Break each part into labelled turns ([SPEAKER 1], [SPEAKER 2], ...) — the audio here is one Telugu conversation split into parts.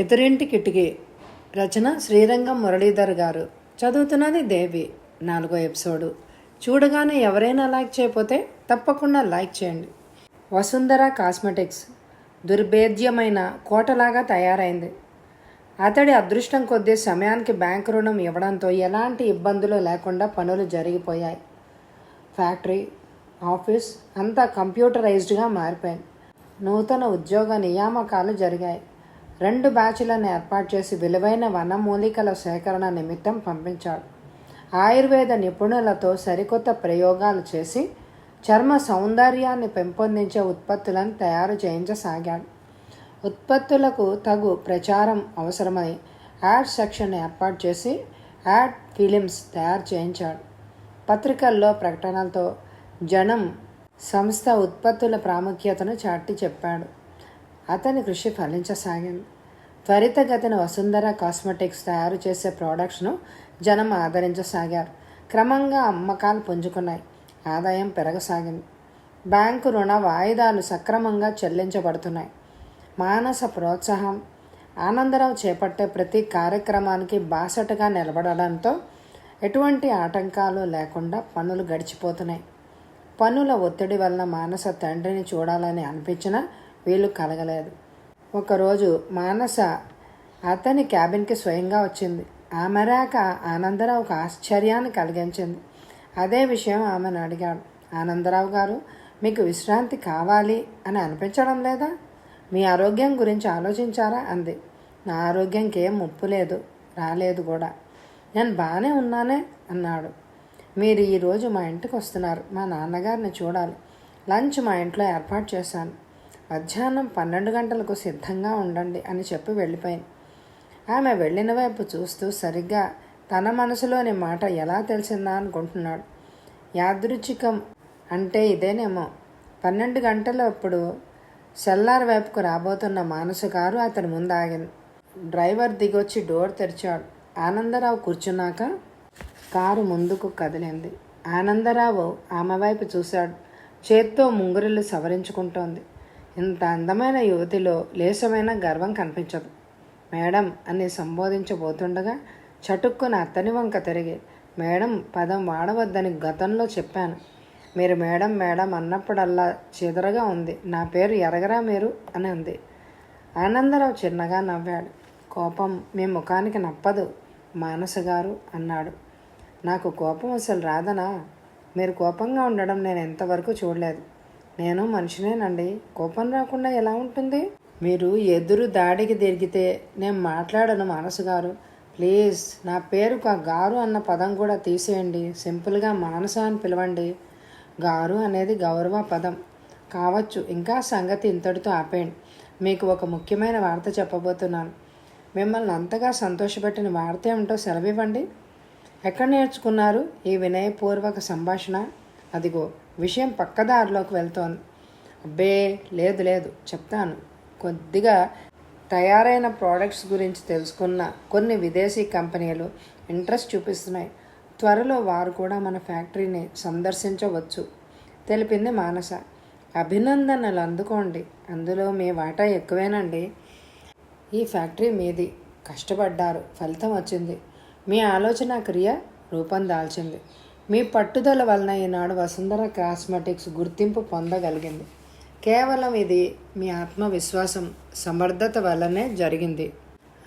[SPEAKER 1] ఎదురింటి కిటికీ రచన శ్రీరంగం మురళీధర్ గారు. చదువుతున్నది దేవి. నాలుగో ఎపిసోడు. చూడగానే ఎవరైనా లైక్ చేయకపోతే తప్పకుండా లైక్ చేయండి. వసుంధర కాస్మెటిక్స్ దుర్భేద్యమైన కోటలాగా తయారైంది. అతడి అదృష్టం కొద్దీ సమయానికి బ్యాంకు రుణం ఇవ్వడంతో ఎలాంటి ఇబ్బందులు లేకుండా పనులు జరిగిపోయాయి. ఫ్యాక్టరీ ఆఫీస్ అంతా కంప్యూటరైజ్డ్గా మారిపోయింది. నూతన ఉద్యోగ నియామకాలు జరిగాయి. రెండు బ్యాచ్లను ఏర్పాటు చేసి విలువైన వనమూలికల సేకరణ నిమిత్తం పంపించాడు. ఆయుర్వేద నిపుణులతో సరికొత్త ప్రయోగాలు చేసి చర్మ సౌందర్యాన్ని పెంపొందించే ఉత్పత్తులను తయారు చేయించసాగాడు. ఉత్పత్తులకు తగు ప్రచారం అవసరమై యాడ్ సెక్షన్ ఏర్పాటు చేసి యాడ్ ఫిలిమ్స్ తయారు చేయించాడు. పత్రికల్లో ప్రకటనలతో జనం సంస్థ ఉత్పత్తుల ప్రాముఖ్యతను చాటి చెప్పాడు. అతని కృషి ఫలించసాగింది. త్వరితగతిన వసుంధర కాస్మెటిక్స్ తయారు చేసే ప్రోడక్ట్స్ను జనం ఆదరించసాగారు. క్రమంగా అమ్మకాలు పుంజుకున్నాయి. ఆదాయం పెరగసాగింది. బ్యాంకు రుణ వాయిదాలు సక్రమంగా చెల్లించబడుతున్నాయి. మానస ప్రోత్సాహం ఆనందరావు చేపట్టే ప్రతి కార్యక్రమానికి బాసటగా నిలబడడంతో ఎటువంటి ఆటంకాలు లేకుండా పనులు గడిచిపోతున్నాయి. పనుల ఒత్తిడి వలన మానస తండ్రిని చూడాలని అనిపించినా వీలు కలగలేదు. ఒకరోజు మానస అతని క్యాబిన్కి స్వయంగా వచ్చింది. ఆమె రాక ఆనందరావు ఒక ఆశ్చర్యాన్ని కలిగించింది. అదే విషయం ఆమెను అడిగాడు. ఆనందరావు గారు మీకు విశ్రాంతి కావాలి అని అనిపించడం లేదా? మీ ఆరోగ్యం గురించి ఆలోచించారా? అంది. నా ఆరోగ్యంకి ఏం ముప్పు లేదు. రాలేదు కూడా. నేను బాగానే ఉన్నానే? అన్నాడు. మీరు ఈరోజు మా ఇంటికి వస్తున్నారు. మా నాన్నగారిని చూడాలి. లంచ్ మా ఇంట్లో ఏర్పాటు చేశాను. మధ్యాహ్నం పన్నెండు గంటలకు సిద్ధంగా ఉండండి అని చెప్పి వెళ్ళిపోయింది. ఆమె వెళ్ళిన వైపు చూస్తూ సరిగ్గా తన మనసులోని మాట ఎలా తెలిసిందా అనుకుంటున్నాడు. యాదృచ్ఛికం అంటే ఇదేనేమో. పన్నెండు గంటలప్పుడు సెల్లార్ వైపుకు రాబోతున్న మానసు కారు అతని ముందు ఆగింది. డ్రైవర్ దిగొచ్చి డోర్ తెరిచాడు. ఆనందరావు కూర్చున్నాక కారు ముందుకు కదిలింది. ఆనందరావు ఆమె వైపు చూశాడు. చేత్తో ముంగురులు సవరించుకుంటోంది. ఇంత అందమైన యువతిలో లేసమైన గర్వం కనిపించదు. మేడం అని సంబోధించబోతుండగా చటుక్కున అతని వంక తిరిగి మేడం పదం వాడవద్దని గతంలో చెప్పాను. మీరు మేడం మేడం అన్నప్పుడల్లా చెదరగా ఉంది. నా పేరు ఎరగరా మీరు? అని అంది. ఆనందరావు చిన్నగా నవ్వాడు. కోపం మీ ముఖానికి నప్పదు మానసగారు అన్నాడు. నాకు కోపం అసలు రాదనా? మీరు కోపంగా ఉండడం నేను ఎంతవరకు చూడలేదు. నేను మనిషినేనండి. కోపం రాకుండా ఎలా ఉంటుంది? మీరు ఎదురు దాడికి తిరిగితే నేను మాట్లాడను మానసు గారు. ప్లీజ్ నా పేరుకు ఆ గారు అన్న పదం కూడా తీసేయండి. సింపుల్గా మానస అని పిలవండి. గారు అనేది గౌరవ పదం. కావచ్చు ఇంకా సంగతి ఇంతటితో ఆపేయండి. మీకు ఒక ముఖ్యమైన వార్త చెప్పబోతున్నాను. మిమ్మల్ని అంతగా సంతోషపెట్టిన వార్త ఏమిటో సెలవివ్వండి. ఎక్కడ నేర్చుకున్నారు ఈ వినయపూర్వక సంభాషణ? అదిగో విషయం పక్కదారిలోకి వెళ్తోంది. అబ్బే లేదు లేదు చెప్తాను. కొద్దిగా తయారైన ప్రోడక్ట్స్ గురించి తెలుసుకున్న కొన్ని విదేశీ కంపెనీలు ఇంట్రెస్ట్ చూపిస్తున్నాయి. త్వరలో వారు కూడా మన ఫ్యాక్టరీని సందర్శించవచ్చు. తెలిపింది మానస. అభినందనలు అందుకోండి. అందులో మీ వాటా ఎక్కువేనండి. ఈ ఫ్యాక్టరీ మీది. కష్టపడ్డారు. ఫలితం వచ్చింది. మీ ఆలోచన క్రియ రూపం దాల్చింది. మీ పట్టుదల వలన ఈనాడు వసుంధర కాస్మెటిక్స్ గుర్తింపు పొందగలిగింది. కేవలం ఇది మీ ఆత్మవిశ్వాసం సమర్థత వల్లనే జరిగింది.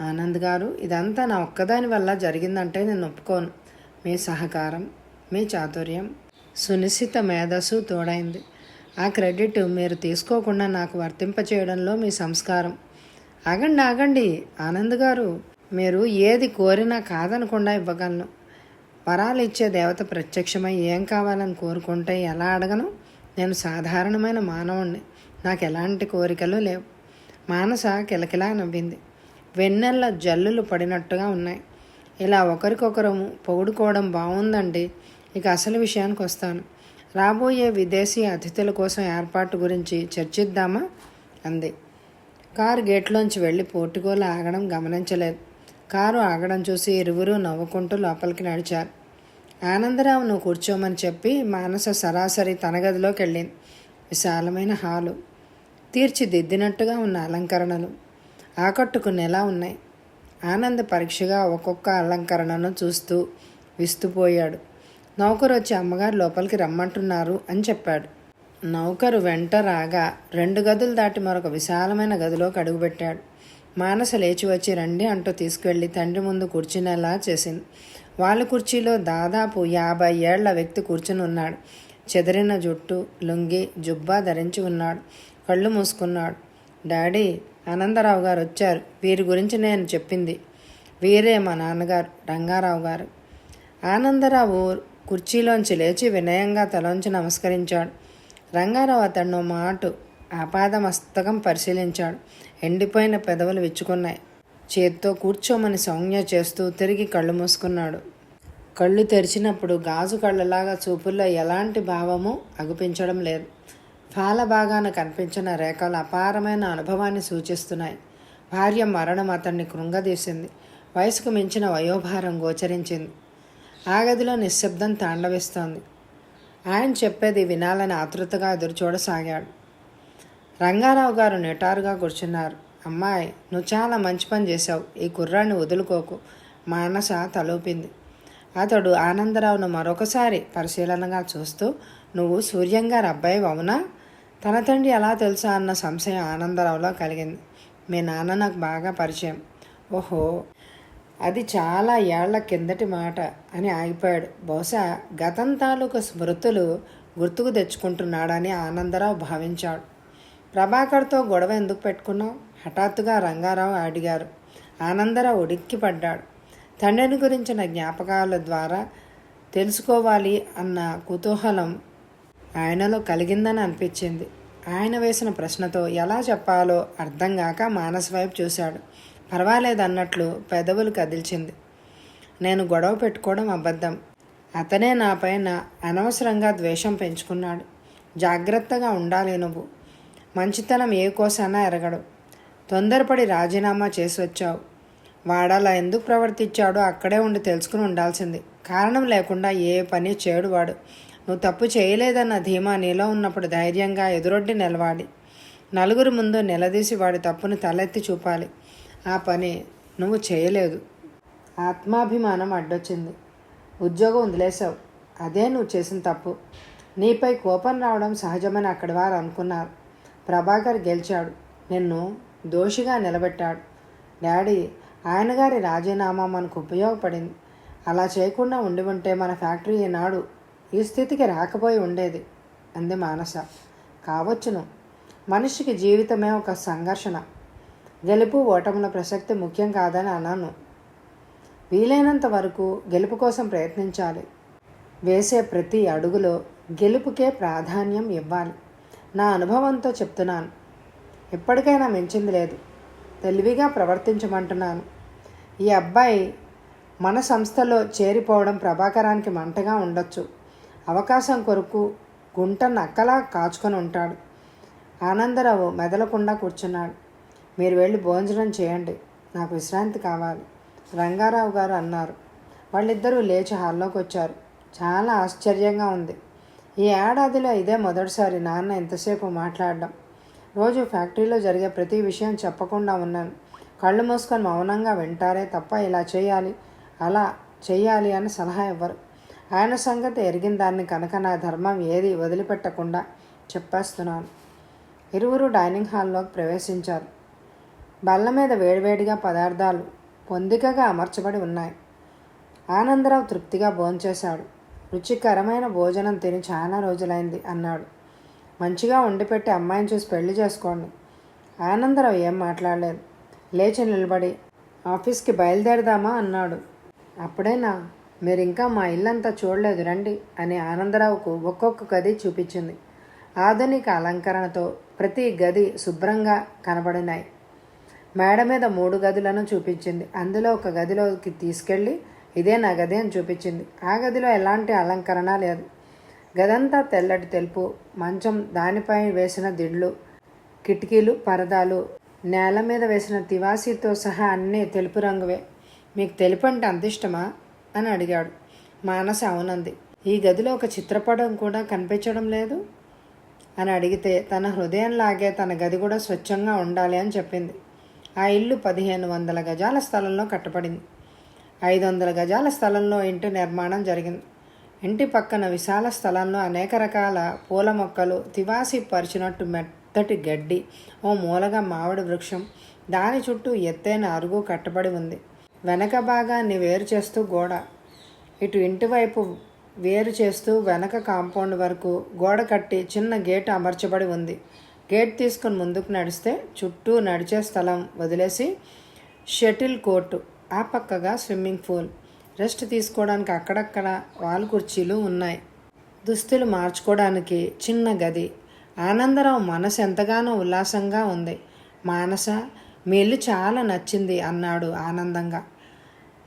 [SPEAKER 1] ఆనంద్ గారు ఇదంతా నా ఒక్కదాని వల్ల జరిగిందంటే నేను ఒప్పుకోను. మీ సహకారం మీ చాతుర్యం సునిశ్చిత మేధస్సు తోడైంది. ఆ క్రెడిట్ మీరు తీసుకోకుండా నాకు వర్తింపచేయడంలో మీ సంస్కారం. ఆగండి ఆగండి ఆనంద్ గారు మీరు ఏది కోరినా కాదనకుండా ఇవ్వగలను. వరాలు ఇచ్చే దేవత ప్రత్యక్షమై ఏం కావాలని కోరుకుంటే ఎలా అడగను? నేను సాధారణమైన మానవుణ్ణి. నాకు ఎలాంటి కోరికలు లేవు. మానస కిలకిలా నవ్వింది. వెన్నెల్ల జల్లులు పడినట్టుగా ఉన్నాయి. ఇలా ఒకరికొకరు పొగుడుకోవడం బాగుందండి ఇక అసలు విషయానికి వస్తాను. రాబోయే విదేశీ అతిథుల కోసం ఏర్పాటు గురించి చర్చిద్దామా? అంది. కారు గేట్లోంచి వెళ్ళి పోర్టుగోలు ఆగడం గమనించలేదు. కారు ఆగడం చూసి ఇరువురు నవ్వుకుంటూ లోపలికి నడిచారు. ఆనందరావును కూర్చోమని చెప్పి మానస సరాసరి తన గదిలోకి వెళ్ళింది విశాలమైన హాలు. తీర్చిదిద్దినట్టుగా ఉన్న అలంకరణలు. ఆకట్టుకునేలా ఉన్నాయి. ఆనంద్ పరీక్షగా ఒక్కొక్క అలంకరణను చూస్తూ విస్తుపోయాడు నౌకరు వచ్చి అమ్మగారు లోపలికి రమ్మంటున్నారు అని చెప్పాడు. నౌకరు వెంట రాగా రెండు గదులు దాటి మరొక విశాలమైన గదిలోకి అడుగుపెట్టాడు. మానస లేచి వచ్చి రండి అంటూ తీసుకువెళ్ళి తండ్రి ముందు కూర్చునేలా చేసింది. వాళ్ళ కుర్చీలో దాదాపు యాభై ఏళ్ళ వ్యక్తి కూర్చుని ఉన్నాడు. చెదిరిన జుట్టు లుంగి జుబ్బా ధరించి ఉన్నాడు. కళ్ళు మూసుకున్నాడు. డాడీ ఆనందరావు గారు వచ్చారు. వీరి గురించి నేను చెప్పింది. వీరే మా నాన్నగారు రంగారావు గారు ఆనందరావు కుర్చీలోంచి లేచి వినయంగా తలోంచి నమస్కరించాడు. రంగారావు అతను మాట ఆపాదమస్తకం పరిశీలించాడు. ఎండిపోయిన పెదవులు విచ్చుకున్నాయి. చేత్తో కూర్చోమని సౌజ్ఞ చేస్తూ తిరిగి కళ్ళు మూసుకున్నాడు. కళ్ళు తెరిచినప్పుడు గాజు కళ్ళలాగా చూపుల్లో ఎలాంటి భావము అగుపించడం లేదు. ఫాల భాగాన కనిపించిన రేఖలు అపారమైన అనుభవాన్ని సూచిస్తున్నాయి. భార్య మరణం అతన్ని కృంగదీసింది. వయసుకు మించిన వయోభారం గోచరించింది. ఆ గదిలో నిశ్శబ్దం తాండవిస్తోంది. ఆయన చెప్పేది వినాలని ఆతృతగా ఎదురుచూడసాగాడు. రంగారావు గారు నిటారుగా కూర్చున్నారు. అమ్మాయి నువ్వు చాలా మంచి పని చేశావు. ఈ కుర్రాన్ని వదులుకోకు. మానస తలూపింది. అతడు ఆనందరావును మరొకసారి పరిశీలనగా చూస్తూ నువ్వు సూర్యంగారు అబ్బాయి అవునా తన తండ్రి ఎలా తెలుసా అన్న సంశయం ఆనందరావులో కలిగింది. మీ నాన్న నాకు బాగా పరిచయం. ఓహో అది చాలా ఏళ్ళ కిందటి మాట అని ఆగిపోయాడు. బహుశా గతం తాలూకు స్మృతులు గుర్తుకు తెచ్చుకుంటున్నాడని ఆనందరావు భావించాడు. ప్రభాకర్తో గొడవ ఎందుకు పెట్టుకున్నావు? హఠాత్తుగా రంగారావు అడిగారు. ఆనందరావు ఉడిక్కి పడ్డాడు తండ్రిని గురించిన జ్ఞాపకాల ద్వారా తెలుసుకోవాలి అన్న కుతూహలం ఆయనలో కలిగిందని అనిపించింది. ఆయన వేసిన ప్రశ్నతో ఎలా చెప్పాలో అర్థం కాక మానస్ వైపు చూశాడు. పర్వాలేదన్నట్లు పెదవులు కదిల్చింది. నేను గొడవ పెట్టుకోవడం అబద్ధం. అతనే నాపైన అనవసరంగా ద్వేషం పెంచుకున్నాడు. జాగ్రత్తగా ఉండాలి నువ్వు. మంచితనం ఏ కోసానా ఎరగడు. తొందరపడి రాజీనామా చేసి వచ్చావు. వాడలా ఎందుకు ప్రవర్తించాడో అక్కడే ఉండి తెలుసుకుని ఉండాల్సింది. కారణం లేకుండా ఏ పని చేయడు వాడు. నువ్వు తప్పు చేయలేదన్న ధీమా నీలో ఉన్నప్పుడు ధైర్యంగా ఎదురొడ్డి నిలవాలి. నలుగురు ముందు నిలదీసి వాడి తప్పును తలెత్తి చూపాలి. ఆ పని నువ్వు చేయలేదు. ఆత్మాభిమానం అడ్డొచ్చింది. ఉద్యోగం వదిలేశావు. అదే నువ్వు చేసిన తప్పు. నీపై కోపం రావడం సహజమని అక్కడి వారు అనుకున్నారు. ప్రభాకర్ గెలిచాడు. నిన్ను దోషిగా నిలబెట్టాడు. డాడీ ఆయన గారి రాజీనామా మనకు ఉపయోగపడింది. అలా చేయకుండా ఉండి ఉంటే మన ఫ్యాక్టరీ ఈనాడు ఈ స్థితికి రాకపోయి ఉండేది అంది మానస. కావచ్చును. మనిషికి జీవితమే ఒక సంఘర్షణ. గెలుపు ఓటముల ప్రసక్తి ముఖ్యం కాదని అన్నాను. వీలైనంత వరకు గెలుపు కోసం ప్రయత్నించాలి. వేసే ప్రతి అడుగులో గెలుపుకే ప్రాధాన్యం ఇవ్వాలి. నా అనుభవంతో చెప్తున్నాను. ఎప్పటికైనా మించింది లేదు. తెలివిగా ప్రవర్తించమంటున్నాను. ఈ అబ్బాయి మన సంస్థలో చేరిపోవడం ప్రభాకరానికి మంటగా ఉండొచ్చు. అవకాశం కొరకు గుంట నక్కలా కాచుకొని ఉంటాడు. ఆనందరావు మెదలకుండా కూర్చున్నాడు. మీరు వెళ్ళి భోజనం చేయండి. నాకు విశ్రాంతి కావాలి. రంగారావు గారు అన్నారు. వాళ్ళిద్దరూ లేచి హాల్లోకి వచ్చారు. చాలా ఆశ్చర్యంగా ఉంది. ఈ ఏడాదిలో ఇదే మొదటిసారి నాన్న ఎంతసేపు మాట్లాడడం. రోజు ఫ్యాక్టరీలో జరిగే ప్రతి విషయం చెప్పకుండా ఉన్నాను. కళ్ళు మూసుకొని మౌనంగా వింటారే తప్ప ఇలా చేయాలి అలా చేయాలి అని సలహా ఇవ్వరు ఆయన సంగతి ఎరిగిన దాన్ని కనుక నా ధర్మం ఏది వదిలిపెట్టకుండా చెప్పేస్తున్నాను. ఇరువురు డైనింగ్ హాల్లోకి ప్రవేశించారు. బల్ల మీద వేడివేడిగా పదార్థాలు పొందికగా అమర్చబడి ఉన్నాయి. ఆనందరావు తృప్తిగా భోంచేశాడు. రుచికరమైన భోజనం తిని చాలా రోజులైంది అన్నాడు. మంచిగా వండిపెట్టి అమ్మాయిని చూసి పెళ్ళి చేసుకోండి. ఆనందరావు ఏం మాట్లాడలేదు. లేచి నిలబడి ఆఫీస్కి బయలుదేరదామా? అన్నాడు. అప్పుడేనా మీరు ఇంకా మా ఇల్లంతా చూడలేదు రండి అని ఆనందరావుకు ఒక్కొక్క గది చూపించింది. ఆధునిక అలంకరణతో ప్రతి గది శుభ్రంగా కనబడినాయి. మేడ మీద మూడు గదులను చూపించింది. అందులో ఒక గదిలోకి తీసుకెళ్ళి ఇదే నా గది అని చూపించింది. ఆ గదిలో ఎలాంటి అలంకరణ లేదు. గదంతా తెల్లటి తెలుపు మంచం దానిపై వేసిన దిండ్లు కిటికీలు పరదాలు నేల మీద వేసిన తివాసీతో సహా అన్నీ తెలుపు రంగువే. మీకు తెలుపు అంటే అంత ఇష్టమా? అని అడిగాడు. మానస అవునంది. ఈ గదిలో ఒక చిత్రపటం కూడా కనిపించడం లేదు? అని అడిగితే తన హృదయం లాగే తన గది కూడా స్వచ్ఛంగా ఉండాలి అని చెప్పింది. ఆ ఇల్లు పదిహేను వందల గజాల స్థలంలో కట్టబడింది. ఐదు వందల గజాల స్థలంలో ఇంటి నిర్మాణం జరిగింది. ఇంటి పక్కన విశాల స్థలంలో అనేక రకాల పూల మొక్కలు తివాసి పరిచినట్టు మెత్తటి గడ్డి ఓ మూలగా మామిడి వృక్షం. దాని చుట్టూ ఎత్తైన అరుగు కట్టబడి ఉంది. వెనక భాగాన్ని వేరు చేస్తూ గోడ. ఇటు ఇంటి వైపు వేరు చేస్తూ వెనక కాంపౌండ్ వరకు గోడ కట్టి చిన్న గేట్ అమర్చబడి ఉంది. గేట్ తీసుకుని ముందుకు నడిస్తే చుట్టూ నడిచే స్థలం వదిలేసి షటిల్ కోర్టు. ఆ పక్కగా స్విమ్మింగ్ పూల్. రెస్ట్ తీసుకోవడానికి అక్కడక్కడ వాల్ కుర్చీలు ఉన్నాయి. దుస్తులు మార్చుకోవడానికి చిన్న గది. ఆనందరావు మనసు ఎంతగానో ఉల్లాసంగా ఉంది. మానస మీ ఇల్లు చాలా నచ్చింది అన్నాడు ఆనందంగా.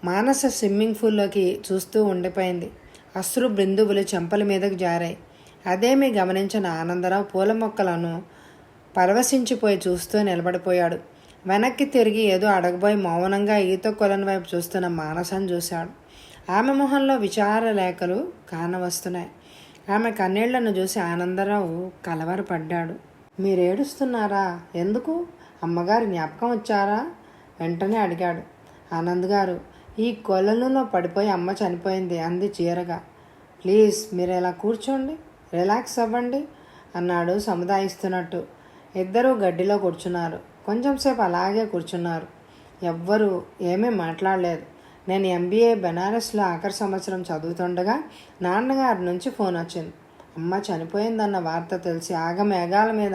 [SPEAKER 1] మానస స్విమ్మింగ్ పూల్లోకి చూస్తూ ఉండిపోయింది. అశ్రు బృందువులు చెంపల మీదకు జారాయి. అదేమీ గమనించిన ఆనందరావు పూల మొక్కలను పరవశించిపోయి చూస్తూ నిలబడిపోయాడు. వెనక్కి తిరిగి ఏదో అడగబోయి మౌనంగా ఈత కొలను వైపు చూస్తున్న మానసను చూశాడు. ఆమె మొహంలో విచార లేఖలు కానవస్తున్నాయి. ఆమె కన్నీళ్ళను చూసి ఆనందరావు కలవరపడ్డాడు. మీరు ఏడుస్తున్నారా ఎందుకు? అమ్మగారి జ్ఞాపకం వచ్చారా? వెంటనే అడిగాడు. ఆనంద్ గారు ఈ కొలనులో పడిపోయి అమ్మ చనిపోయింది అంది చీరగా. ప్లీజ్ మీరు ఇలా కూర్చోండి రిలాక్స్ అవ్వండి అన్నాడు సముదాయిస్తున్నట్టు. ఇద్దరూ గడ్డిలో కూర్చున్నారు. కొంచెంసేపు అలాగే కూర్చున్నారు. ఎవ్వరూ ఏమీ మాట్లాడలేదు. నేను ఎంబీఏ బెనారస్లో ఆఖరి సంవత్సరం చదువుతుండగా నాన్నగారి నుంచి ఫోన్ వచ్చింది. అమ్మ చనిపోయిందన్న వార్త తెలిసి ఆగమేఘాల మీద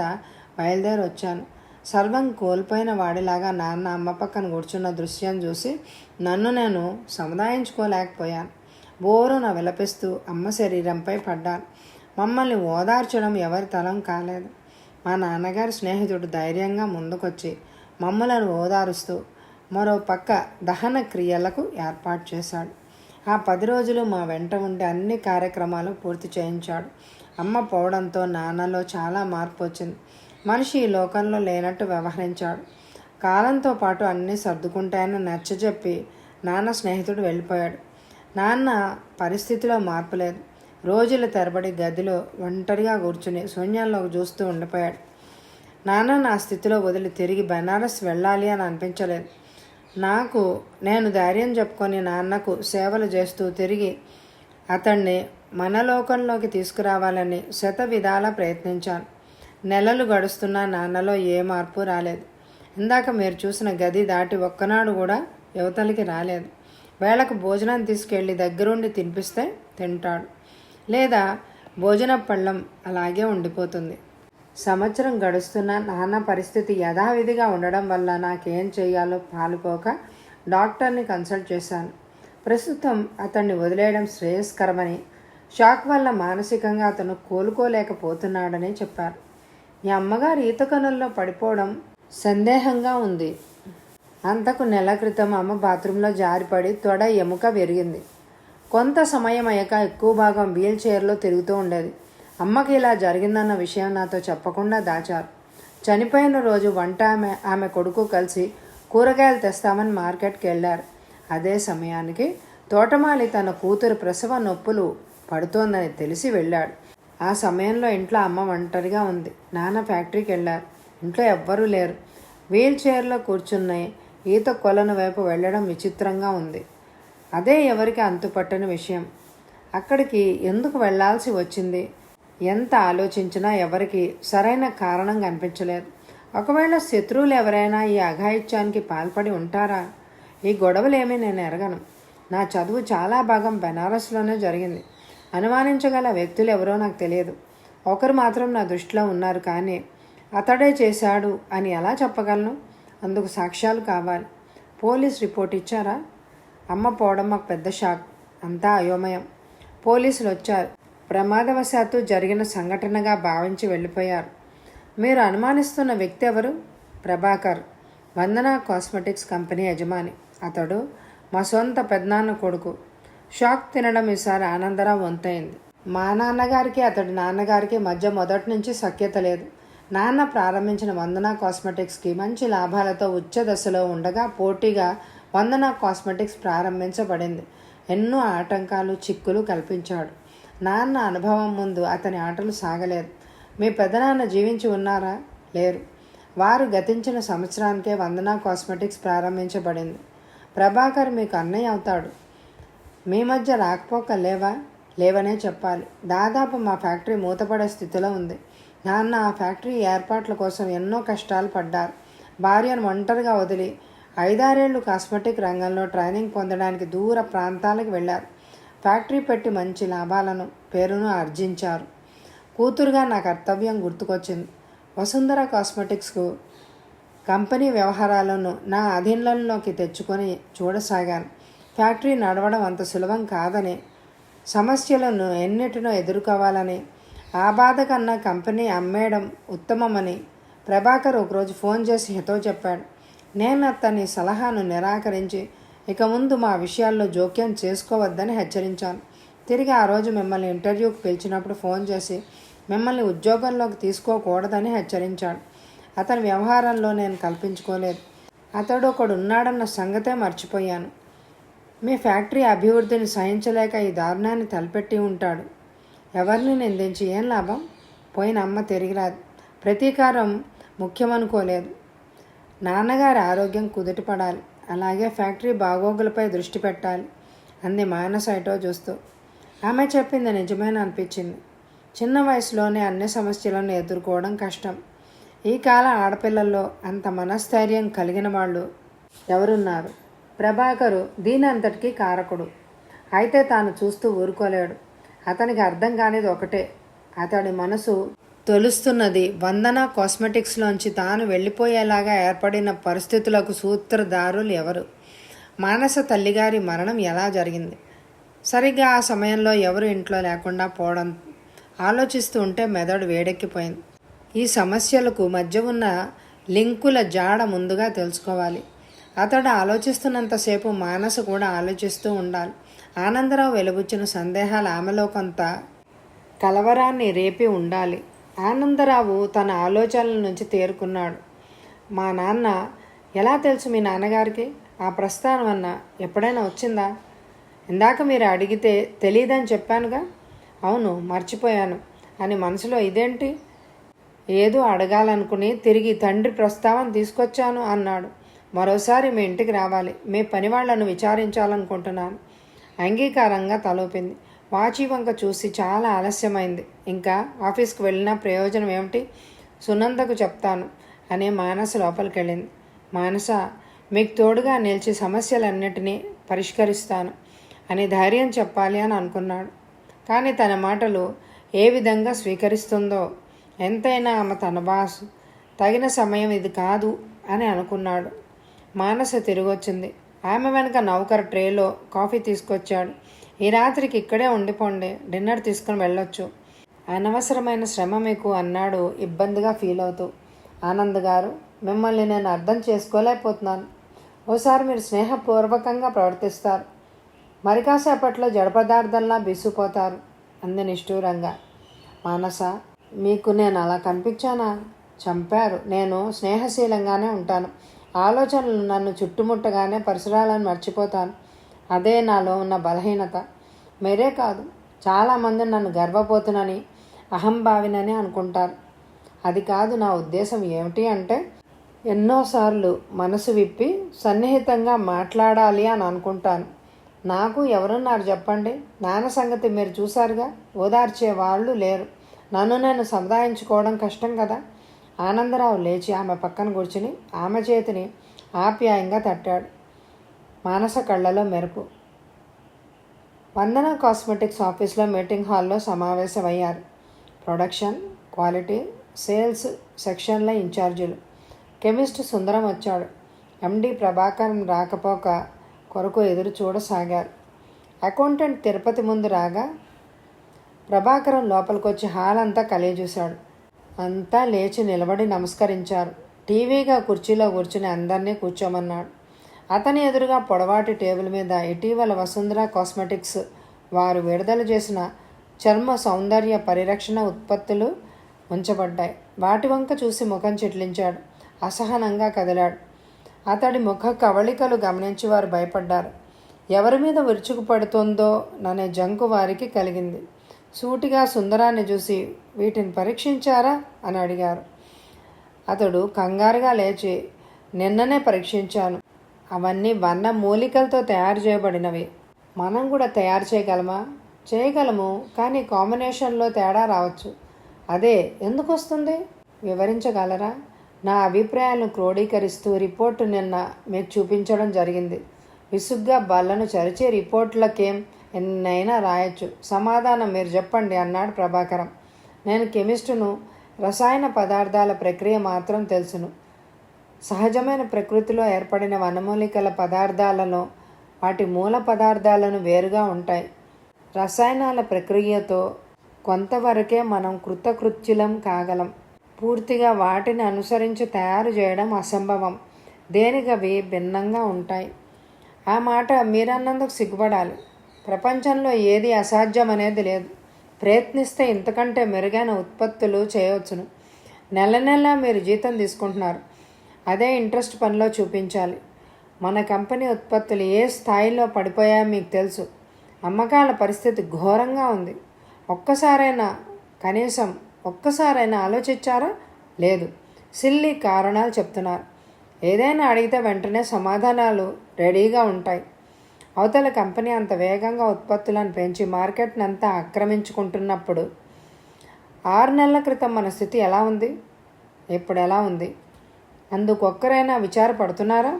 [SPEAKER 1] బయలుదేరి వచ్చాను. సర్వం కోల్పోయిన వాడిలాగా నాన్న అమ్మ పక్కన కూర్చున్న దృశ్యం చూసి నన్ను నేను సముదాయించుకోలేకపోయాను. బోరున విలపిస్తూ అమ్మ శరీరంపై పడ్డాను. మమ్మల్ని ఓదార్చడం ఎవరి తలం కాలేదు. మా నాన్నగారి స్నేహితుడు ధైర్యంగా ముందుకొచ్చి మమ్మలను ఓదారుస్తూ మరో పక్క దహన క్రియలకు ఏర్పాటు చేశాడు. ఆ పది రోజులు మా వెంట ఉండే అన్ని కార్యక్రమాలు పూర్తి చేయించాడు. అమ్మ పోవడంతో నాన్నలో చాలా మార్పు వచ్చింది. మనిషి ఈ లోకంలో లేనట్టు వ్యవహరించాడు. కాలంతో పాటు అన్నీ సర్దుకుంటాయని నచ్చజెప్పి నాన్న స్నేహితుడు వెళ్ళిపోయాడు. నాన్న పరిస్థితిలో మార్పు లేదు. రోజుల తరబడి గదిలో ఒంటరిగా కూర్చుని శూన్యంలోకి చూస్తూ ఉండిపోయాడు. నాన్న నా స్థితిలో వదిలి తిరిగి బనారస్ వెళ్ళాలి అని అనిపించలేదు. నాకు నేను ధైర్యం చెప్పుకొని నాన్నకు సేవలు చేస్తూ తిరిగి అతన్ని మనలోకంలోకి తీసుకురావాలని శత విధాలా ప్రయత్నించాను. నెలలు గడుస్తున్నా నాన్నలో ఏ మార్పు రాలేదు. ఇందాక మీరు చూసిన గది దాటి ఒక్కనాడు కూడా యువతలకి రాలేదు. వేళకు భోజనం తీసుకెళ్ళి దగ్గరుండి తినిపిస్తే తింటాడు. లేదా భోజన పళ్ళం అలాగే ఉండిపోతుంది. సంవత్సరం గడుస్తున్న నాన్న పరిస్థితి యథావిధిగా ఉండడం వల్ల నాకేం చేయాలో పాలుపోక డాక్టర్ని కన్సల్ట్ చేశాను. ప్రస్తుతం అతన్ని వదిలేయడం శ్రేయస్కరమని షాక్ వల్ల మానసికంగా అతను కోలుకోలేకపోతున్నాడని చెప్పారు. మీ అమ్మగారు ఈత కనుల్లో పడిపోవడం సందేహంగా ఉంది. అంతకు నెల క్రితం అమ్మ బాత్రూంలో జారిపడి తొడ ఎముక విరిగింది. కొంత సమయం అయ్యాక ఎక్కువ భాగం వీల్ చైర్లో తిరుగుతూ ఉండేది. అమ్మకి ఇలా జరిగిందన్న విషయం నాతో చెప్పకుండా దాచారు. చనిపోయిన రోజు వంట ఆమె ఆమె కొడుకు కలిసి కూరగాయలు తెస్తామని మార్కెట్కి వెళ్ళారు. అదే సమయానికి తోటమాలి తన కూతురు ప్రసవ నొప్పులు పడుతోందని తెలిసి వెళ్ళాడు. ఆ సమయంలో ఇంట్లో అమ్మ ఒంటరిగా ఉంది. నాన్న ఫ్యాక్టరీకి వెళ్ళారు. ఇంట్లో ఎవ్వరూ లేరు. వీల్ చైర్లో కూర్చున్న ఈత కొలను వైపు వెళ్ళడం విచిత్రంగా ఉంది. అదే ఎవరికి అంతుపట్టని విషయం. అక్కడికి ఎందుకు వెళ్ళాల్సి వచ్చింది? ఎంత ఆలోచించినా ఎవరికి సరైన కారణం కనిపించలేదు. ఒకవేళ శత్రువులు ఎవరైనా ఈ అఘాయిత్యానికి పాల్పడి ఉంటారా? ఈ గొడవలేమీ నేను ఎరగను. నా చదువు చాలా భాగం బెనారస్లోనే జరిగింది. అనుమానించగల వ్యక్తులు ఎవరో నాకు తెలియదు. ఒకరు మాత్రం నా దృష్టిలో ఉన్నారు కానీ అతడే చేశాడు అని ఎలా చెప్పగలను? అందుకు సాక్ష్యాలు కావాలి. పోలీస్ రిపోర్ట్ ఇచ్చారా? అమ్మ పోవడం మాకు పెద్ద షాక్. అంతా అయోమయం. పోలీసులు వచ్చారు ప్రమాదవశాత్తు జరిగిన సంఘటనగా భావించి వెళ్ళిపోయారు. మీరు అనుమానిస్తున్న వ్యక్తి ఎవరు ప్రభాకర్. వందన కాస్మెటిక్స్ కంపెనీ యజమాని. అతడు మా సొంత పెద్దనాన్న కొడుకు. షాక్ తినడం ఈసారి ఆనందరావు వంతైంది. మా నాన్నగారికి అతడి నాన్నగారికి మధ్య మొదటి నుంచి సఖ్యత లేదు. నాన్న ప్రారంభించిన వందన కాస్మెటిక్స్కి మంచి లాభాలతో ఉచ్చ దశలో ఉండగా పోటీగా వందన కాస్మెటిక్స్ ప్రారంభించబడింది. ఎన్నో ఆటంకాలు చిక్కులు కల్పించాడు. నాన్న అనుభవం ముందు అతని ఆటలు సాగలేదు. మీ పెదనాన్న జీవించి ఉన్నారా? లేరు. వారు గతించిన సంవత్సరానికే వందన కాస్మెటిక్స్ ప్రారంభించబడింది. ప్రభాకర్ మీకు అన్నయ్య అవుతాడు. మీ మధ్య రాకపోక లేవా? లేవనే చెప్పాలి. దాదాపు మా ఫ్యాక్టరీ మూతపడే స్థితిలో ఉంది. నాన్న ఆ ఫ్యాక్టరీ ఏర్పాట్ల కోసం ఎన్నో కష్టాలు పడ్డారు. భార్యను ఒంటరిగా వదిలి ఐదారేళ్ళు కాస్మెటిక్ రంగంలో ట్రైనింగ్ పొందడానికి దూర ప్రాంతాలకు వెళ్ళారు. ఫ్యాక్టరీ పెట్టి మంచి లాభాలను పేరును ఆర్జించారు. కూతురుగా నా కర్తవ్యం గుర్తుకొచ్చింది. వసుంధర కాస్మెటిక్స్కు కంపెనీ వ్యవహారాలను నా అధీనంలోకి తెచ్చుకొని చూడసాగాను. ఫ్యాక్టరీ నడవడం అంత సులభం కాదని సమస్యలను ఎన్నిటినో ఎదుర్కోవాలని ఆ బాధ కన్నా కంపెనీ అమ్మేయడం ఉత్తమమని ప్రభాకర్ ఒకరోజు ఫోన్ చేసి హితో చెప్పాడు. నేను అతని సలహాను నిరాకరించి ఇక ముందు మా విషయాల్లో జోక్యం చేసుకోవద్దని హెచ్చరించాను. తిరిగి ఆ రోజు మిమ్మల్ని ఇంటర్వ్యూకి పిలిచినప్పుడు ఫోన్ చేసి మిమ్మల్ని ఉద్యోగంలోకి తీసుకోకూడదని హెచ్చరించాడు. అతని వ్యవహారంలో నేను కల్పించుకోలేదు. అతడు ఒకడు ఉన్నాడన్న సంగతే మర్చిపోయాను. మీ ఫ్యాక్టరీ అభివృద్ధిని సహించలేక ఈ దారుణాన్ని తలపెట్టి ఉంటాడు. ఎవరిని నిందించి ఏం లాభం? పోయిన అమ్మ తిరిగి రాదు. ప్రతీకారం ముఖ్యమనుకోలేదు. నాన్నగారి ఆరోగ్యం కుదుటపడాలి. అలాగే ఫ్యాక్టరీ బాగోగులపై దృష్టి పెట్టాలి అంది మానస ఎటో చూస్తూ. ఆమె చెప్పింది నిజమేనా అనిపించింది. చిన్న వయసులోనే అన్ని సమస్యలను ఎదుర్కోవడం కష్టం. ఈ కాల ఆడపిల్లల్లో అంత మనస్థైర్యం కలిగిన వాళ్ళు ఎవరున్నారు? ప్రభాకరు దీని అంతటికీ కారకుడు. అయితే తాను చూస్తూ ఊరుకోలేడు. అతనికి అర్థం కానిది ఒకటే. అతడి మనసు తొలుస్తున్నది. వందన కాస్మెటిక్స్లోంచి తాను వెళ్ళిపోయేలాగా ఏర్పడిన పరిస్థితులకు సూత్రధారులు ఎవరు? మానస తల్లిగారి మరణం ఎలా జరిగింది? సరిగ్గా ఆ సమయంలో ఎవరు ఇంట్లో లేకుండా పోవడం? ఆలోచిస్తూ ఉంటే మెదడు వేడెక్కిపోయింది. ఈ సమస్యలకు మధ్య ఉన్న లింకుల జాడ ముందుగా తెలుసుకోవాలి. అతడు ఆలోచిస్తున్నంతసేపు మానస కూడా ఆలోచిస్తూ ఉండాలి. ఆనందరావు వెలుబుచ్చిన సందేహాలు ఆమెలో కొంత కలవరాన్ని రేపి ఉండాలి. ఆనందరావు తన ఆలోచనల నుంచి తేరుకున్నాడు. మా నాన్న ఎలా తెలుసు మీ నాన్నగారికి? ఆ ప్రస్థానం అన్న ఎప్పుడైనా వచ్చిందా? ఇందాక మీరు అడిగితే తెలియదని చెప్పానుగా? అవును మర్చిపోయాను. అని మనసులో ఇదేంటి? ఏదో అడగాలనుకుని తిరిగి తండ్రి ప్రస్తావన తీసుకొచ్చాను అన్నాడు. మరోసారి మీ ఇంటికి రావాలి. మీ పని వాళ్ళను విచారించాలనుకుంటున్నాను. అంగీకారంగా తలూపింది. వాచి వంక చూసి చాలా ఆలస్యమైంది. ఇంకా ఆఫీస్కి వెళ్ళిన ప్రయోజనం ఏమిటి? సునందకు చెప్తాను అనే మానస లోపలికి వెళ్ళింది మానస మీకు తోడుగా నిలిచి సమస్యలన్నిటినీ పరిష్కరిస్తాను అని ధైర్యం చెప్పాలి అని అనుకున్నాడు. కానీ తన మాటలు ఏ విధంగా స్వీకరిస్తుందో ఎంతైనా ఆమె తన బాసు తగిన సమయం ఇది కాదు అని అనుకున్నాడు. మానస తిరిగొచ్చింది. ఆమె వెనక నౌకర్ ట్రేలో కాఫీ తీసుకొచ్చాడు. ఈ రాత్రికి ఇక్కడే ఉండిపోండి డిన్నర్ తీసుకుని వెళ్ళొచ్చు. అనవసరమైన శ్రమ మీకు అన్నాడు ఇబ్బందిగా ఫీల్ అవుతూ. ఆనంద్ గారు మిమ్మల్ని నేను అర్థం చేసుకోలేకపోతున్నాను. ఓసారి మీరు స్నేహపూర్వకంగా ప్రవర్తిస్తారు. మరి కాసేపట్లో జడ పదార్థంలా బీసిపోతారు అంది నిష్ఠూరంగా. మానస మీకు నేను అలా కనిపించానా? చంపారు. నేను స్నేహశీలంగానే ఉంటాను. ఆలోచనలు నన్ను చుట్టుముట్టగానే పరిసరాలను మర్చిపోతాను. అదే నాలో ఉన్న బలహీనత. మీరే కాదు చాలామంది నన్ను గర్వపోతునని అహంభావినని అనుకుంటారు. అది కాదు నా ఉద్దేశం ఏమిటి అంటే ఎన్నోసార్లు మనసు విప్పి సన్నిహితంగా మాట్లాడాలి అని అనుకుంటాను. నాకు ఎవరున్నారు చెప్పండి? నాన్న సంగతి మీరు చూశారుగా? ఓదార్చే వాళ్ళు లేరు. నన్ను నేను సముదాయించుకోవడం కష్టం కదా? ఆనందరావు లేచి ఆమె పక్కన కూర్చుని ఆమె చేతిని ఆప్యాయంగా తట్టాడు. మానస కళ్ళలో మెరుపు. వందన కాస్మెటిక్స్ ఆఫీస్లో మీటింగ్ హాల్లో సమావేశమయ్యారు. ప్రొడక్షన్ క్వాలిటీ సేల్స్ సెక్షన్ల ఇన్ఛార్జీలు. కెమిస్ట్ సుందరం వచ్చాడు. ఎండి ప్రభాకరం రాకపోక కొరకు ఎదురు చూడసాగారు. అకౌంటెంట్ తిరుపతి ముందు రాగా ప్రభాకరం లోపలికొచ్చి హాల్ అంతా కలిగి చూశాడు అంతా లేచి నిలబడి నమస్కరించారు. టీవీగా కుర్చీలో కూర్చుని అందరినీ కూర్చోమన్నాడు. అతని ఎదురుగా పొడవాటి టేబుల్ మీద ఇటీవల వసుంధర కాస్మెటిక్స్ వారు విడుదల చేసిన చర్మ సౌందర్య పరిరక్షణ ఉత్పత్తులు ఉంచబడ్డాయి. వాటి వంక చూసి ముఖం చిట్లించాడు. అసహనంగా కదిలాడు. అతడి ముఖ కవళికలు గమనించి వారు భయపడ్డారు. ఎవరి మీద విరుచుకుపడుతుందో ననే జంకు వారికి కలిగింది. సూటిగా సుందరాన్ని చూసి వీటిని పరీక్షించారా? అని అడిగారు. అతడు కంగారుగా లేచి నిన్ననే పరీక్షించాను. అవన్నీ వర్ణ మూలికలతో తయారు చేయబడినవి. మనం కూడా తయారు చేయగలమా? చేయగలము కానీ కాంబినేషన్లో తేడా రావచ్చు. అదే ఎందుకు వస్తుంది వివరించగలరా? నా అభిప్రాయాలను క్రోడీకరిస్తూ రిపోర్టు నిన్న మీకు చూపించడం జరిగింది. విసుగ్గా బల్లను చరిచే రిపోర్ట్లకేం ఎన్నైనా రాయొచ్చు. సమాధానం మీరు చెప్పండి అన్నాడు ప్రభాకరం. నేను కెమిస్టును రసాయన పదార్థాల ప్రక్రియ మాత్రం తెలుసును. సహజమైన ప్రకృతిలో ఏర్పడిన వనమూలికల పదార్థాలలో వాటి మూల పదార్థాలను వేరుగా ఉంటాయి. రసాయనాల ప్రక్రియతో కొంతవరకే మనం కృతకృత్యులం కాగలం. పూర్తిగా వాటిని అనుసరించి తయారు చేయడం అసంభవం. దేనికవి భిన్నంగా ఉంటాయి. ఆ మాట మీరన్నందుకు సిగ్గుపడాలి. ప్రపంచంలో ఏది అసాధ్యం అనేది లేదు. ప్రయత్నిస్తే ఇంతకంటే మెరుగైన ఉత్పత్తులు చేయవచ్చును. నెల నెల మీరు జీతం తీసుకుంటున్నారు. అదే ఇంట్రెస్ట్ పనిలో చూపించాలి. మన కంపెనీ ఉత్పత్తులు ఏ స్థాయిలో పడిపోయాయో మీకు తెలుసు. అమ్మకాల పరిస్థితి ఘోరంగా ఉంది. ఒక్కసారైనా కనీసం ఒక్కసారైనా ఆలోచించారా? లేదు. సిల్లీ కారణాలు చెప్తున్నారు. ఏదైనా అడిగితే వెంటనే సమాధానాలు రెడీగా ఉంటాయి. అవతల కంపెనీ అంత వేగంగా ఉత్పత్తులను పెంచి మార్కెట్ని అంతా ఆక్రమించుకుంటున్నప్పుడు ఆరు నెలల క్రితం మన స్థితి ఎలా ఉంది? ఇప్పుడు ఎలా ఉంది? అందుకొక్కరైనా విచారపడుతున్నారా?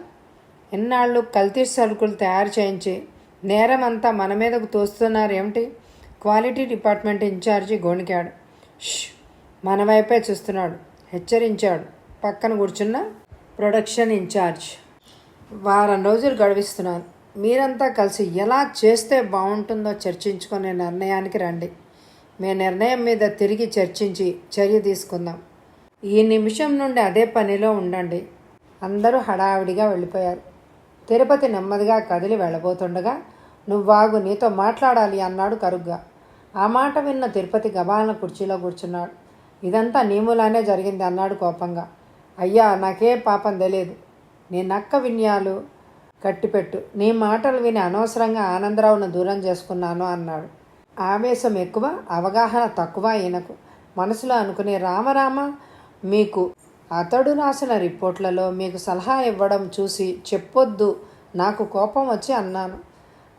[SPEAKER 1] ఎన్నాళ్ళు కల్తీ సరుకులు తయారు చేయించి నేరం అంతా మన మీదకు తోస్తున్నారు ఏమిటి క్వాలిటీ డిపార్ట్మెంట్ ఇన్ఛార్జి గోణికాడు ష్! మన వైపే చూస్తున్నాడు. హెచ్చరించాడు. పక్కన కూర్చున్న ప్రొడక్షన్ ఇన్ఛార్జ్. వారం రోజులు గడివిస్తున్నాను మీరంతా కలిసి ఎలా చేస్తే బాగుంటుందో చర్చించుకునే నిర్ణయానికి రండి. మీ నిర్ణయం మీద తిరిగి చర్చించి చర్య తీసుకుందాం. ఈ నిమిషం నుండి అదే పనిలో ఉండండి. అందరూ హడావిడిగా వెళ్ళిపోయారు. తిరుపతి నెమ్మదిగా కదిలి వెళ్ళబోతుండగా నువ్వాగు నీతో మాట్లాడాలి అన్నాడు కరుగ్గా. ఆ మాట విన్న తిరుపతి గబాలన కుర్చీలో కూర్చున్నాడు. ఇదంతా నీములానే జరిగింది అన్నాడు కోపంగా. అయ్యా నాకే పాపం తెలియదు నీ నక్క విన్యాలు కట్టిపెట్టు. నీ మాటలు విని అనవసరంగా ఆనందరావును దూరం చేసుకున్నాను అన్నాడు. ఆవేశం ఎక్కువ అవగాహన తక్కువ ఈయనకు. మనసులో అనుకునే రామరామ మీకు. అతడు రాసిన రిపోర్ట్లలో మీకు సలహా ఇవ్వడం చూసి చెప్పొద్దు నాకు కోపం వచ్చి అన్నాను.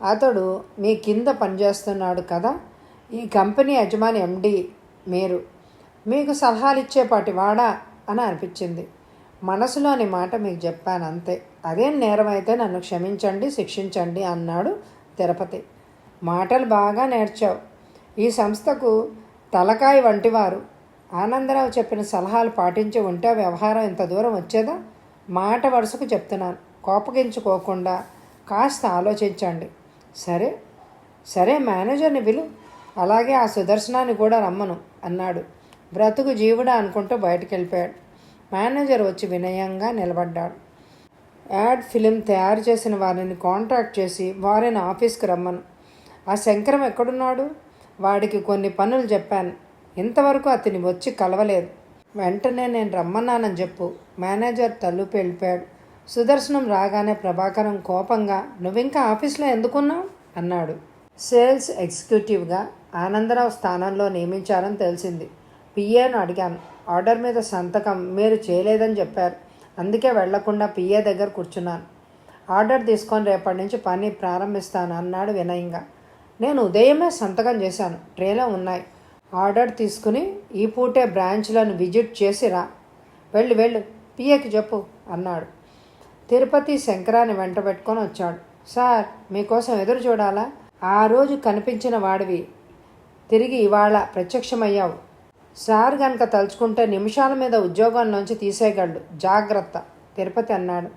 [SPEAKER 1] అతడు మీ కింద పనిచేస్తున్నాడు కదా? ఈ కంపెనీ యజమాని ఎండి మీరు. మీకు సలహాలు ఇచ్చేపాటి వాడా? అని అనిపించింది. మనసులోని మాట మీకు చెప్పాను అంతే అదేం నేరమైతే నన్ను క్షమించండి శిక్షించండి అన్నాడు తిరుపతి. మాటలు బాగా నేర్చావు. ఈ సంస్థకు తలకాయ వంటివారు. ఆనందరావు చెప్పిన సలహాలు పాటించి ఉంటే వ్యవహారం ఇంత దూరం వచ్చేదా? మాట వరుసకు చెప్తున్నాను. కోపగించుకోకుండా కాస్త ఆలోచించండి. సరే సరే మేనేజర్ని పిలు అలాగే ఆ సుదర్శనాన్ని కూడా రమ్మను అన్నాడు. బ్రతుకు జీవుడా అనుకుంటూ బయటికి వెళ్ళిపోయాడు మేనేజర్ వచ్చి వినయంగా నిలబడ్డాడు. యాడ్ ఫిలిం తయారు చేసిన వారిని కాంటాక్ట్ చేసి వారిని ఆఫీస్కి రమ్మను. ఆ శంకరం ఎక్కడున్నాడు? వాడికి కొన్ని పనులు చెప్పాను. ఇంతవరకు అతని వచ్చి కలవలేదు. వెంటనే నేను రమ్మన్నానని చెప్పు. మేనేజర్ తలుపు వెళ్ళిపోయాడు. సుదర్శనం రాగానే ప్రభాకరం కోపంగా నువ్వింకా ఆఫీస్లో ఎందుకున్నావు? అన్నాడు. సేల్స్ ఎగ్జిక్యూటివ్గా ఆనందరావు స్థానంలో నియమించారని తెలిసింది. పిఏను అడిగాను. ఆర్డర్ మీద సంతకం మీరు చేయలేదని చెప్పారు. అందుకే వెళ్ళకుండా పిఏ దగ్గర కూర్చున్నాను. ఆర్డర్ తీసుకొని రేపటి నుంచి పని ప్రారంభిస్తాను అన్నాడు వినయంగా. నేను ఉదయమే సంతకం చేశాను. ట్రేలో ఉన్నాయి. ఆర్డర్ తీసుకుని ఈ పూటే బ్రాంచ్లను విజిట్ చేసి రా. వెళ్ళు వెళ్ళు. పిఏకి చెప్పు అన్నాడు. తిరుపతి శంకరాన్ని వెంట పెట్టుకొని వచ్చాడు. సార్ మీకోసం ఎదురు చూడాలా? ఆ రోజు కనిపించిన వాడివి. తిరిగి ఇవాళ ప్రత్యక్షమయ్యావు. సార్ గనక తలుచుకుంటే నిమిషాల మీద ఉద్యోగం నుంచి తీసేయగలడు. జాగ్రత్త తిరుపతి అన్నాడు.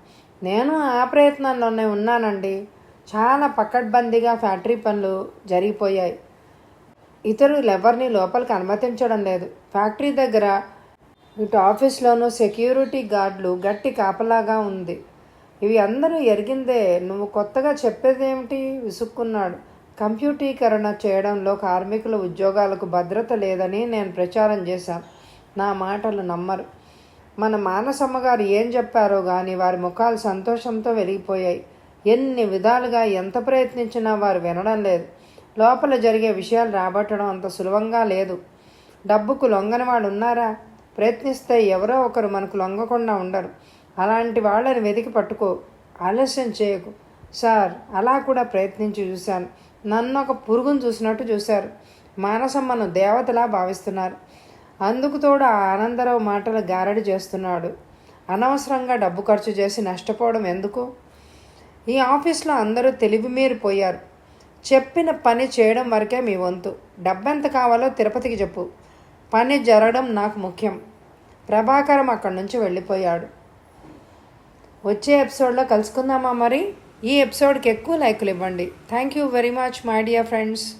[SPEAKER 1] నేను ఆ ప్రయత్నంలోనే ఉన్నానండి. చాలా పకడ్బందీగా ఫ్యాక్టరీ పనులు జరిగిపోయాయి. ఇతరులు ఎవరిని లోపలికి అనుమతించడం లేదు. ఫ్యాక్టరీ దగ్గర ఇటు ఆఫీస్లోనూ సెక్యూరిటీ గార్డులు గట్టి కాపలాగా ఉంది. ఇవి అందరూ ఎరిగిందే నువ్వు కొత్తగా చెప్పేదేమిటి? విసుక్కున్నాడు. కంప్యూటీకరణ చేయడంలో కార్మికుల ఉద్యోగాలకు భద్రత లేదని నేను ప్రచారం చేశాను. నా మాటలు నమ్మరు. మన మానసమ్మ గారు ఏం చెప్పారో కానీ వారి ముఖాలు సంతోషంతో వెలిగిపోయాయి. ఎన్ని విధాలుగా ఎంత ప్రయత్నించినా వారు వినడం లేదు. లోపల జరిగే విషయాలు రాబట్టడం అంత సులభంగా లేదు. డబ్బుకు లొంగని వాళ్ళు ఉన్నారా ప్రయత్నిస్తే ఎవరో ఒకరు మనకు లొంగకుండా ఉండరు. అలాంటి వాళ్ళని వెతికి పట్టుకో. ఆలస్యం చేయకు. సార్ అలా కూడా ప్రయత్నించి చూశాను. నన్ను ఒక పురుగును చూసినట్టు చూశారు. మానసమ్మను దేవతలా భావిస్తున్నారు. అందుకు తోడు ఆ ఆనందరావు మాటలు గారడి చేస్తున్నాడు. అనవసరంగా డబ్బు ఖర్చు చేసి నష్టపోవడం ఎందుకు? ఈ ఆఫీస్లో అందరూ తెలివి మీరిపోయారు చెప్పిన పని చేయడం వరకే మీ వంతు. డబ్బెంత కావాలో తిరుపతికి చెప్పు. పని జరగడం నాకు ముఖ్యం. ప్రభాకరం అక్కడి నుంచి వెళ్ళిపోయాడు. వచ్చే ఎపిసోడ్లో కలుసుకుందామా మరి? ఈ ఎపిసోడ్కి ఎక్కువ లైకులు ఇవ్వండి. Thank you very much my dear friends